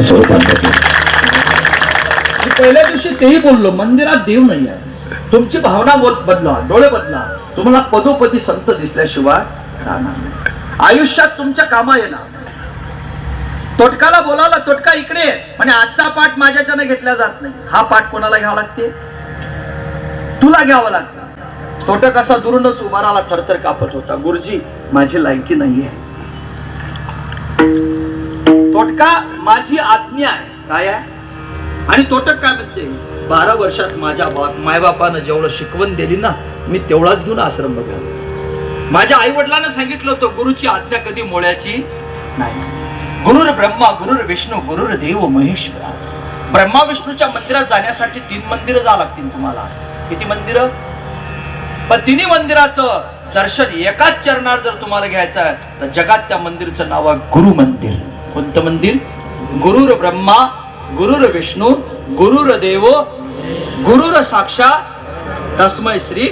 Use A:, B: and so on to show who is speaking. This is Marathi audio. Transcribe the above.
A: स्वरूपात
B: पहिल्या दिवशी तेही बोललो मंदिरात देव नाही आहे तुमची भावना बोल बदला डोळे बदला. तुम्हाला पदोपदी संत दिसल्याशिवाय राहणार आयुष्यात तुमच्या कामा येणार तोटकाला बोलावला तोटका इकडे म्हणजे आजचा पाठ माझ्याच्याने घेतला जात नाही. हा पाठ कोणाला घ्यावा लागते? तुला घ्यावा लागतं. तोटक असा दुरूनच उभाराला थरथर कापत होता. गुरुजी माझी लायकी नाहीये. तोटका माझी आज्ञा आहे. काय आहे? आणि तोटक काय म्हणते? बारा वर्षात माझ्या बाप मायबापानं जेवढं शिकवण दिली ना मी तेवढाच घेऊन आश्रम बघा माझ्या आई वडिलांना सांगितलं होतं गुरुची आज्ञा कधी मोळ्याची नाही. गुरुर ब्रह्मा गुरुर विष्णू गुरुर देव महेश्वरा. ब्रह्मा विष्णूच्या मंदिरात जाण्यासाठी तीन मंदिरं जावं लागतील तुम्हाला. किती मंदिरं? पण तिन्ही मंदिराचं दर्शन एकाच चरणार जर तुम्हाला घ्यायचं आहे तर जगात त्या मंदिरचं नाव आहे गुरु मंदिर कोणतं मंदिर गुरुर ब्रह्मा गुरुर विष्णू गुरुर देव गुरुर साक्षात तस्मय श्री